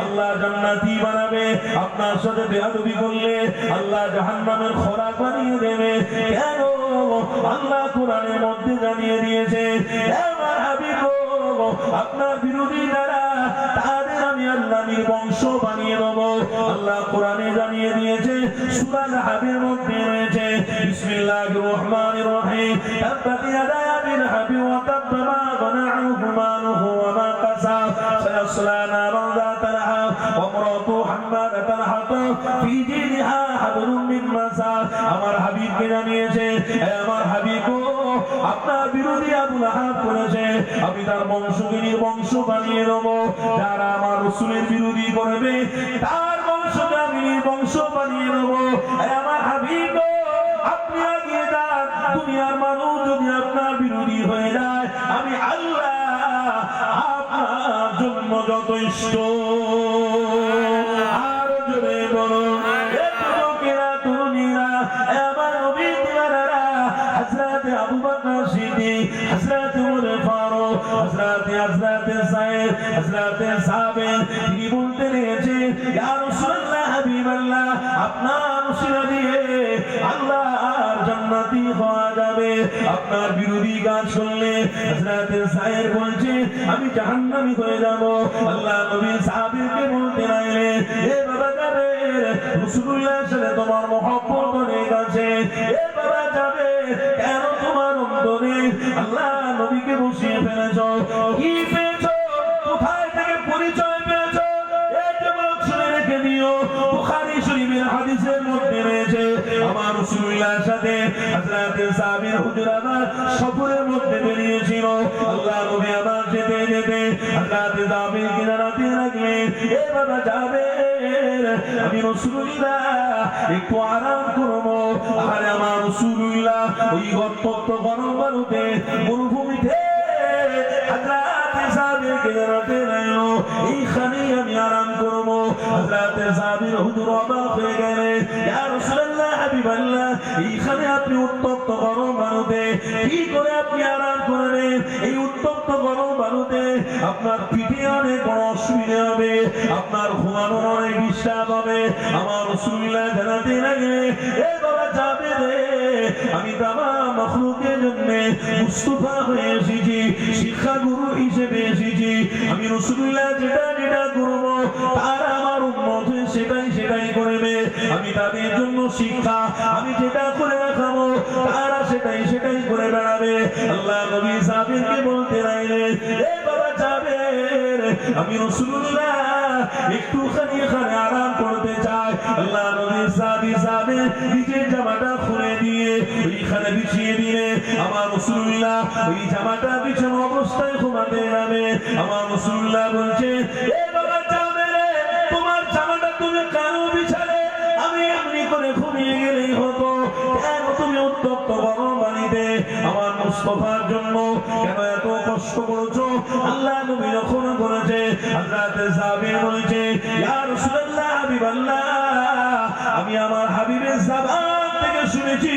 আল্লাহ জান্নাতি জানিয়ে দিয়েছে আপনার বিরোধী মধ্যে ইয়াদা আবিল হাবি ওয়া তাব্বা মা আগনা আনহু মালুহু ওয়া মা কাসাব সায়াসলা নারান যাতা লাহাব ওয়া ইমরাতু হাম্মালাতাল হাতাব ফি জিদিহা হাবলুম মিন মাসাদ আমার হাবিবকে জানিয়েছে আমার হাবিব আপনার বিরোধী আবু লাহাব করেছে আমি তার বংশগিনীর বংশ বানিয়ে দেব যারা আমার রসুলের বিরোধী করবে তার বংশকে আমি বংশ বানিয়ে দেব আমার হাবিব দুনিয়ার মানুষ যদি আপনার বিরোধী হয়ে যায় আমি আল্লাহ আপনার জন্য যথেষ্ট। আরও জোরে হযরতে আবু বকর সিদ্দিক, হযরতে উমর ফারুক, হযরতে হযরতে সাইদ, হযরতে সাবের, জান্নাতি হওয়া যাবে। আপনার বিরোধী গান শুনলে হযরতে সাহেব বলছে, আমি জাহান্নামী হয়ে যাব। আল্লাহ নবী সাহাবীকে বলতে লাগলে এ বাবা যাবে রাসূলুল্লাহর সাথে তোমার মহব্বত হযরতে সাবির আমি আরাম করব। আর আমার রাসূলুল্লাহ, ওই গর্ত গরম আমি আরাম করব। হযরতে সাবির হুজুর অবাক গেলেন। রাসূলুল্লাহ, হাবিবাল্লাহ, এইখানে উত্তপ্ত গরম বালুতে কি করে আপনি আরাম করবেন? এই উত্তপ্ত গরম বালুতে আপনার পিঠে অনেক বড় অসুবিধা হবে, আপনার ঘুমানোর অনেক ডিস্টার্ব হবে। আমার রাসূলুল্লাহ জানাতে লাগে বাবা আমি তামা মখলুকের জন্য মুস্তফা হয়ে এসেছি শিক্ষা গুরু হিসেবে এসেছি। আমি রসুল্লাহ যেটা যেটা করব আমি তাদের জন্য শিক্ষা, আমি যেটা করে দেখাবো, তারা সেটাই সেটাই করে বেড়াবে। আল্লাহ নবী সাহেবকে বলতে যাবে আমি রসুল্লাহ একটুখানি এখানে আরাম করতে চাই। আল্লাহ নবী সাহাবী সাহেব নিজের জামাটা খুলে দিয়ে ওইখানে বিছিয়ে দিলে, আমার রসুল্লাহ ওই জামাটা বিছানো অবস্থায় ঘুমাতে যাবে। আমার রসুল্লাহ বলছে, এ মুস্তফার জন্য কেন এত কষ্ট করেছ? আল্লাহ নবী যখন করেছে হযরতে সাহাবী বলছে, ইয়া রাসূলুল্লাহ, হাবিবাল্লাহ, আমি আমার হাবিবের থেকে শুনেছি,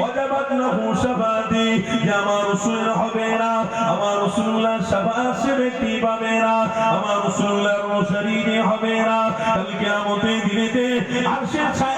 ওয়াজাবাত লাহু শাফাতি, যে আমার রাসূল হবে না, আমার রাসূলুল্লাহ শাফাত সে ব্যক্তি পাবে না, আমার রাসূলুল্লাহর রশরিনে হবে না কাল কিয়ামতের দিনেতে আরশের ছায়া